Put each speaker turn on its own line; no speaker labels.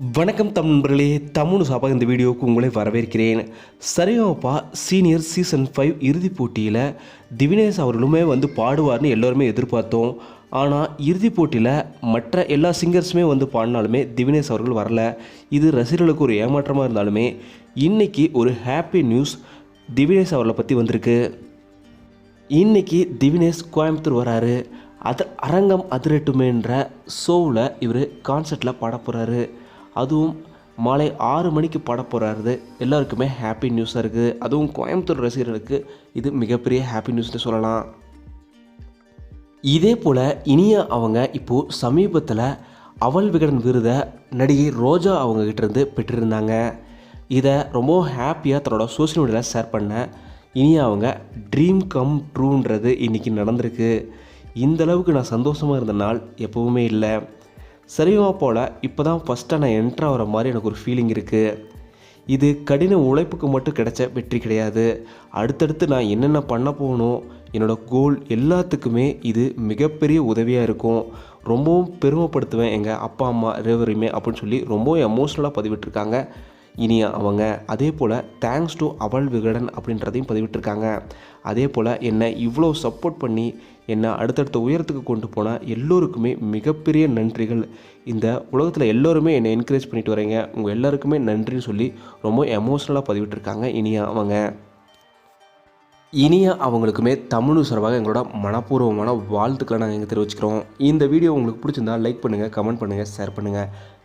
வணக்கம் தமிழர்களே தமிழ் சாப்பாக இந்த வீடியோவுக்கு உங்களை வரவேற்கிறேன். சரிகமப்பா சீனியர் சீசன் ஃபைவ் இறுதிப் போட்டியில் திவினேஷ் அவர்களுமே வந்து பாடுவார்னு எல்லோருமே எதிர்பார்த்தோம். ஆனால் இறுதிப் போட்டியில் மற்ற எல்லா சிங்கர்ஸுமே வந்து பாடினாலுமே திவினேஷ் அவர்கள் வரல. இது ரசிகர்களுக்கு ஒரு ஏமாற்றமாக இருந்தாலுமே இன்றைக்கி ஒரு ஹாப்பி நியூஸ் திவினேஷ் அவர்களை பற்றி வந்திருக்கு. இன்றைக்கி திவினேஷ் கோயம்புத்தூர் வராரு. அது அரங்கம் அதிரட்டுமேன்ற ஷோவில் இவர் கான்சர்ட்டில் பாட போகிறாரு அதுவும் மாலை ஆறு மணிக்கு பாட போகிறாரு எல்லாருக்குமே ஹாப்பி நியூஸாக இருக்குது. அதுவும் கோயம்புத்தூர் ரசிகர்களுக்கு இது மிகப்பெரிய ஹாப்பி நியூஸ்னு சொல்லலாம். இதே போல் இனிய அவங்க இப்போது சமீபத்தில் அவள் விகடன் விருதை நடிகை ரோஜா அவங்க இருந்து பெற்றிருந்தாங்க. இதை ரொம்ப ஹாப்பியாக தன்னோட சோஷியல் மீடியாவில் ஷேர் பண்ண இனி அவங்க ட்ரீம் கம் ட்ரூன்றது இன்றைக்கி நடந்திருக்கு. இந்தளவுக்கு நான் சந்தோஷமாக இருந்த நாள் எப்போவுமே இல்லை. சரிவா போல் இப்போ தான் ஃபஸ்ட்டாக நான் என்ட்ரு ஆகிற மாதிரி எனக்கு ஒரு ஃபீலிங் இருக்குது இது கடின உழைப்புக்கு மட்டும் கிடைச்ச வெற்றி கிடையாது. அடுத்தடுத்து நான் என்னென்ன பண்ண போகணும் என்னோடய கோல் எல்லாத்துக்குமே இது மிகப்பெரிய உதவியாக இருக்கும். ரொம்பவும் பெருமைப்படுத்துவேன் எங்கள் அப்பா அம்மா ரெவரையுமே அப்படின்னு சொல்லி ரொம்பவும் எமோஷ்னலாக பதிவிட்டிருக்காங்க. இனி அவங்க அதே போல் தேங்க்ஸ் டு அவள் விகடன் அப்படின்றதையும் பதிவிட்டிருக்காங்க. அதே போல் என்னை இவ்வளோ சப்போர்ட் பண்ணி என்னை அடுத்தடுத்த உயரத்துக்கு கொண்டு போன எல்லோருக்குமே மிகப்பெரிய நன்றிகள். இந்த உலகத்தில் எல்லோருமே என்னை என்கரேஜ் பண்ணிட்டு வரீங்க. உங்கள் எல்லாருக்குமே நன்றின்னு சொல்லி ரொம்ப எமோஷ்னலாக பதிவிட்டிருக்காங்க இனியா அவங்க. இனிய அவங்களுக்குமே தமிழ் சார்பாக எங்களோட மனப்பூர்வமான வாழ்த்துக்களை நாங்கள் இங்கே தெரிவிச்சுக்கிறோம். இந்த வீடியோ உங்களுக்கு பிடிச்சிருந்தா லைக் பண்ணுங்கள் கமெண்ட் பண்ணுங்கள் ஷேர் பண்ணுங்கள்